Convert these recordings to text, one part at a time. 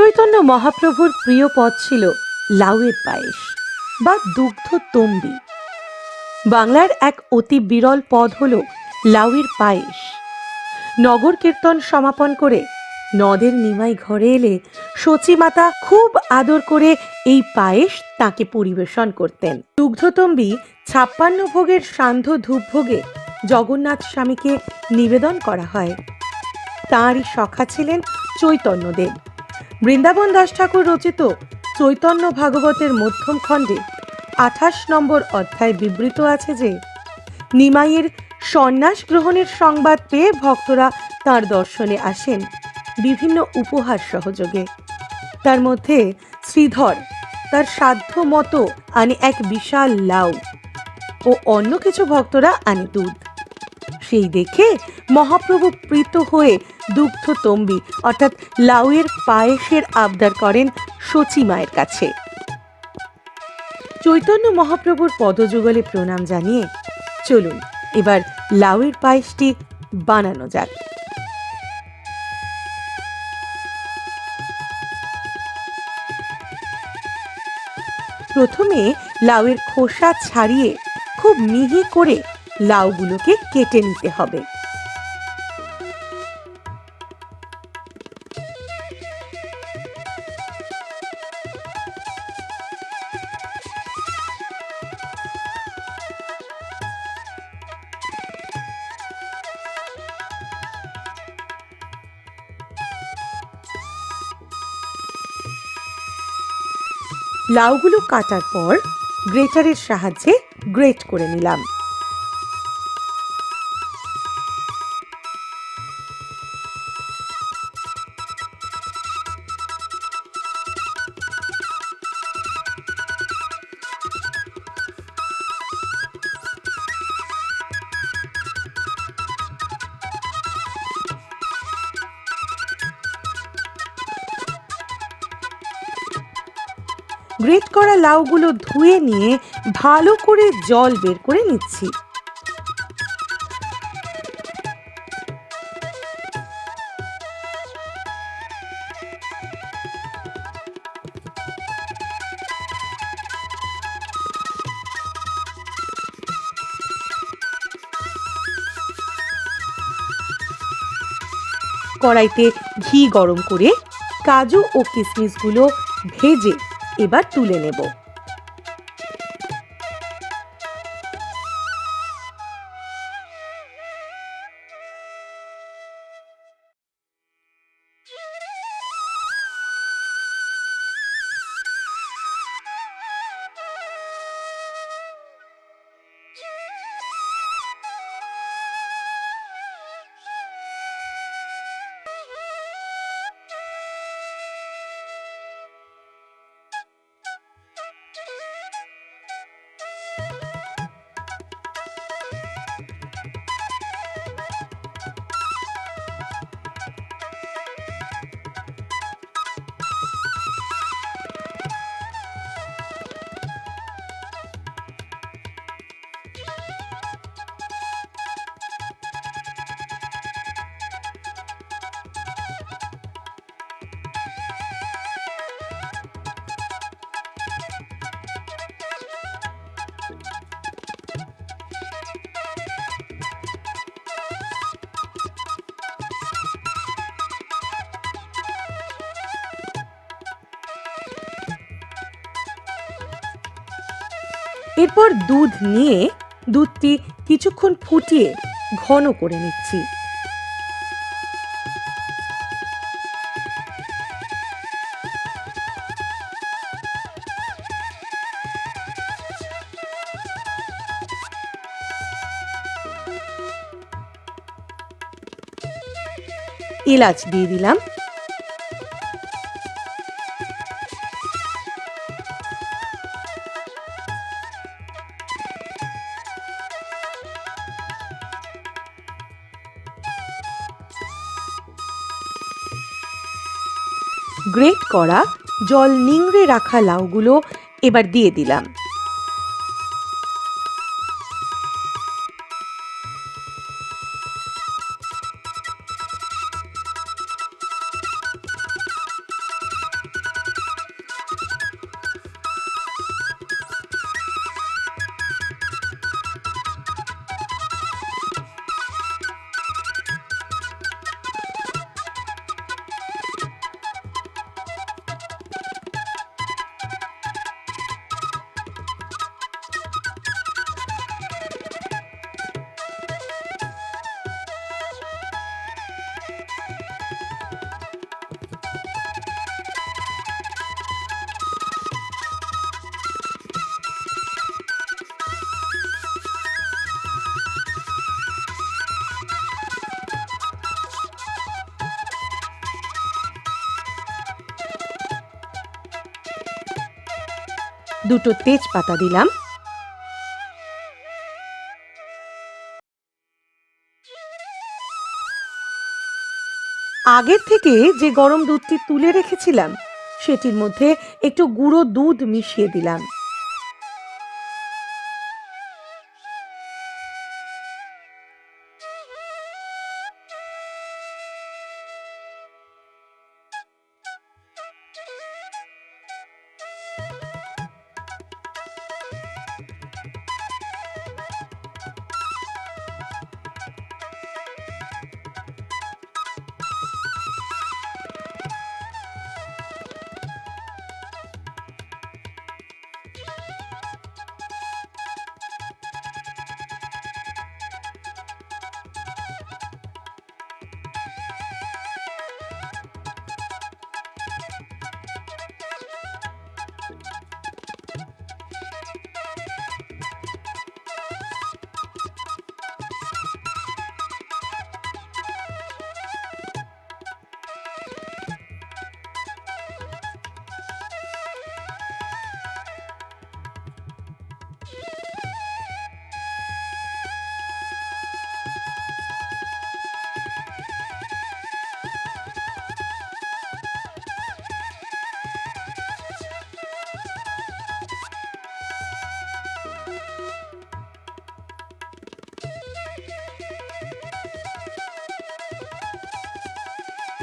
শ্রীচৈতন্য মহাপ্রভুর প্রিয় পদ ছিল লাউয়ের পায়েস বা দুগ্ধ তম্বি বাংলার এক অতি বিরল পদ হল লাউয়ের পায়েস। নগর কীর্তন সমাপন করে নদের নিমাই ঘরে এলে সচিমাতা খুব আদর করে এই পায়েস তাকে পরিবেশন করতেন। দুগ্ধতম্বী ছাপ্পান্ন ভোগের সান্ধ্য ধূপ ভোগে জগন্নাথ স্বামীকে নিবেদন করা হয়। তাঁরই সখা ছিলেন চৈতন্যদেব। বৃন্দাবন দাস ঠাকুর রচিত চৈতন্য ভাগবতের মধ্যম খণ্ডে আঠাশ নম্বর অধ্যায় বিবৃত আছে যে, নিমাইয়ের সন্ন্যাস গ্রহণের সংবাদ পেয়ে ভক্তরা তার দর্শনে আসেন বিভিন্ন উপহার সহযোগে। তার মধ্যে শ্রীধর তার সাধ্য মতো আনে এক বিশাল লাউ ও অন্য কিছু ভক্তরা আনে দুধ। সেই দেখে মহাপ্রভু প্রীত হয়ে দুগ্ধ তম্বি, অর্থাৎ লাউয়ের পায়েসের আবদার করেন সচি মায়ের কাছে। চৈতন্য মহাপ্রভুর পদযুগলে প্রণাম জানিয়ে চলুন, এবার লাউয়ের পায়েসটি বানানো যাক। প্রথমে লাউয়ের খোসা ছাড়িয়ে খুব মিহি করে লাউগুলোকে কেটে নিতে হবে। লাউগুলো কাটার পর গ্রেটারের সাহায্যে গ্রেট করে নিলাম। গ্রেট করা লাউগুলো ধুয়ে নিয়ে ভালো করে জল বের করে নিচ্ছি। কড়াইতে ঘি গরম করে কাজু ও কিশমিশগুলো ভেজে এবার তুলে নেব। এরপর দুধ নিয়ে দুধটি কিছুক্ষণ ফুটিয়ে ঘন করে নিচ্ছি। এলাচ দিয়ে দিলাম। গ্রেট করা জল নিংড়ে রাখা লাউগুলো এবার দিয়ে দিলাম। দুটো তেজপাতা দিলাম। আগের থেকে যে গরম দুধটি তুলে রেখেছিলাম, সেটির মধ্যে একটু গুঁড়ো দুধ মিশিয়ে দিলাম।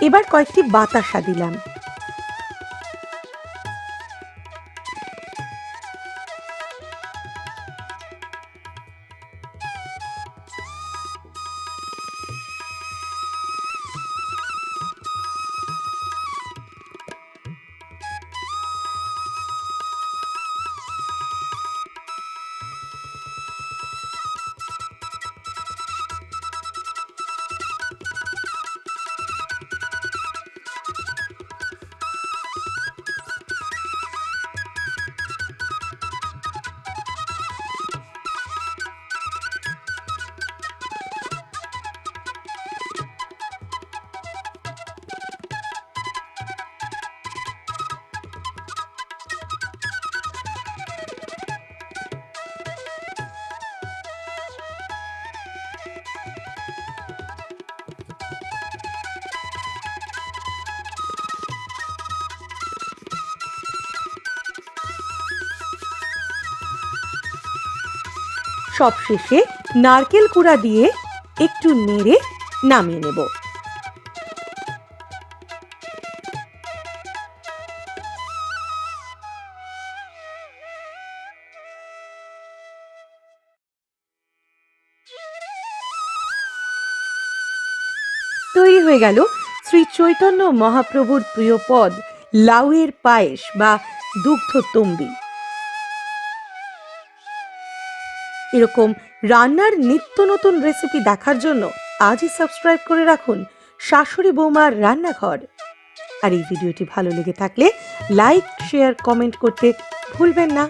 এবার কয়েকটি বাতাসা দিলাম। সবশেষে নারকেল কুড়া দিয়ে একটু নেড়ে নামিয়ে নেব। তৈরি হয়ে গেল শ্রী চৈতন্য মহাপ্রভুর প্রিয় পদ, লাউয়ের পায়েস বা দুগ্ধ তম্বি এরকম রান্নার নিত্য নতুন রেসিপি দেখার জন্য আজই সাবস্ক্রাইব করে রাখুন শাশুড়ি বৌমার রান্নাঘর। আর এই ভিডিওটি ভালো লেগে থাকলে লাইক শেয়ার কমেন্ট করতে ভুলবেন না।